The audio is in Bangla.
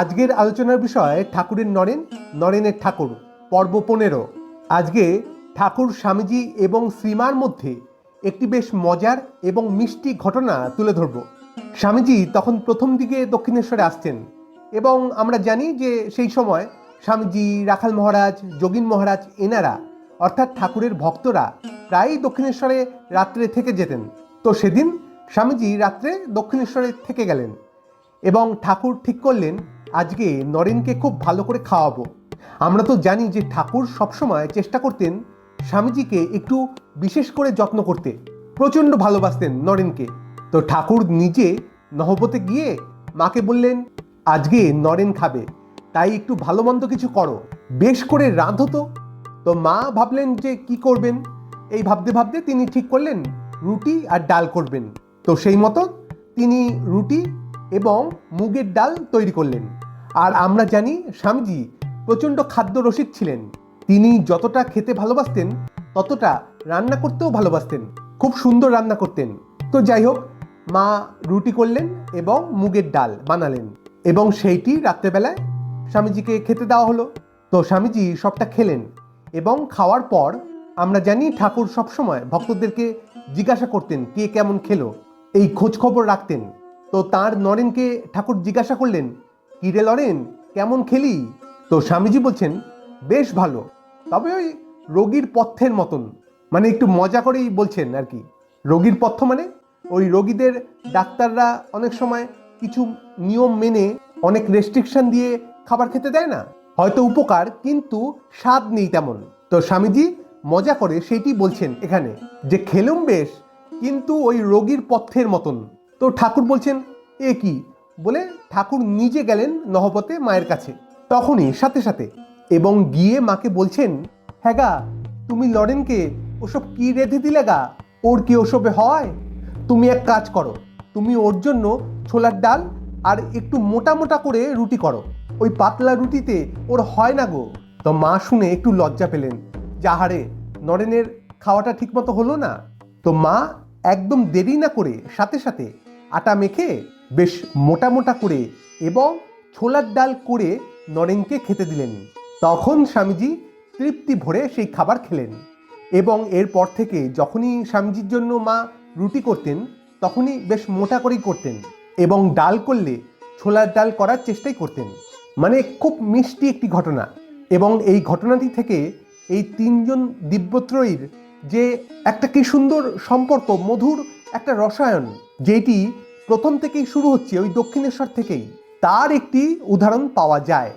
আজকের আলোচনার বিষয় ঠাকুরের নরেন, নরেনের ঠাকুর, পর্ব পনেরো। আজকে ঠাকুর স্বামীজি এবং শ্রীমার মধ্যে একটি বেশ মজার এবং মিষ্টি ঘটনা তুলে ধরব। স্বামীজি তখন প্রথম দিকে দক্ষিণেশ্বরে আসছেন এবং আমরা জানি যে সেই সময় স্বামীজি রাখাল মহারাজ, যোগিন মহারাজ এনারা, অর্থাৎ ঠাকুরের ভক্তরা প্রায়ই দক্ষিণেশ্বরে রাত্রে থেকে যেতেন। তো সেদিন স্বামীজি রাত্রে দক্ষিণেশ্বরে থেকে গেলেন এবং ঠাকুর ঠিক করলেন আজকে নরেনকে খুব ভালো করে খাওয়াবো। আমরা তো জানি যে ঠাকুর সবসময় চেষ্টা করতেন স্বামীজিকে একটু বিশেষ করে যত্ন করতে, প্রচণ্ড ভালোবাসতেন নরেনকে। তো ঠাকুর নিজে নহবতে গিয়ে মাকে বললেন, আজকে নরেন খাবে, তাই একটু ভালো মন্দ কিছু করো। বেশ করে রাঁধো তো। তো মা ভাবলেন যে কি করবেন? এই ভাবতে ভাবতে তিনি ঠিক করলেন, রুটি আর ডাল করবেন। তো সেই মতো তিনি রুটি এবং মুগের ডাল তৈরি করলেন। আর আমরা জানি স্বামীজি প্রচণ্ড খাদ্য রসিক ছিলেন। তিনি যতটা খেতে ভালোবাসতেন, ততটা রান্না করতেও ভালোবাসতেন। খুব সুন্দর রান্না করতেন। তো যাই হোক, মা রুটি করলেন এবং মুগের ডাল বানালেন এবং সেইটি রাত্রেবেলায় স্বামীজিকে খেতে দেওয়া হলো। তো স্বামীজি সবটা খেলেন এবং খাওয়ার পর আমরা জানি ঠাকুর সবসময় ভক্তদেরকে জিজ্ঞাসা করতেন, কে কেমন খেলো? এই খোঁজ খবর রাখতেন। তো তার নরেনকে ঠাকুর জিজ্ঞাসা করলেন, কি রে লরেন কেমন খেলি? তো স্বামীজি বলছেন, বেশ ভালো, তবে ওই রোগীর পথ্যের মতন। মানে একটু মজা করেই বলছেন আর কি। রোগীর পথ্য মানে ওই রোগীদের ডাক্তাররা অনেক সময় কিছু নিয়ম মেনে অনেক রেস্ট্রিকশন দিয়ে খাবার খেতে দেয় না। হয়তো উপকার, কিন্তু স্বাদ নেই তেমন। তো স্বামীজি মজা করে সেইটি বলছেন এখানে যে খেলুম বেশ, কিন্তু ওই রোগীর পথ্যের মতন। তো ঠাকুর বলছেন, এ কি? বলে ঠাকুর নিজে গেলেন নহবতে মায়ের কাছে। তখনই সাথে সাথে এবং গিয়ে মাকে বলছেন হ্যাঁ তুমি লরেনকে ওসব কি রেঁধে দিলে গা? ওর কি ওসবে হয়? তুমি এক কাজ করো, তুমি ওর জন্য ছোলার ডাল আর একটু মোটা মোটা করে রুটি করো। ওই পাতলা রুটিতে ওর হয় না গো। তো মা শুনে একটু লজ্জা পেলেন যাহারে নরেনের খাওয়াটা ঠিকমতো হলো না? তো মা একদম দেরি না করে সাথে সাথে আটা মেখে বেশ মোটা মোটা করে এবং ছোলার ডাল করে নরেনকে খেতে দিলেন। তখন স্বামীজি তৃপ্তি ভরে সেই খাবার খেলেন এবং এরপর থেকে যখনই স্বামীজির জন্য মা রুটি করতেন, তখনই বেশ মোটা করেই করতেন এবং ডাল করলে ছোলার ডাল করার চেষ্টাই করতেন। মানে খুব মিষ্টি একটি ঘটনা এবং এই ঘটনাটি থেকে এই তিনজন দিব্যত্রয়ীর যে একটা কি সুন্দর সম্পর্ক, মধুর একটা রসায়ন, যেটি প্রথম থেকেই শুরু হচ্ছে ওই দক্ষিণেশ্বর থেকেই। তার একটি উদাহরণ পাওয়া যায়।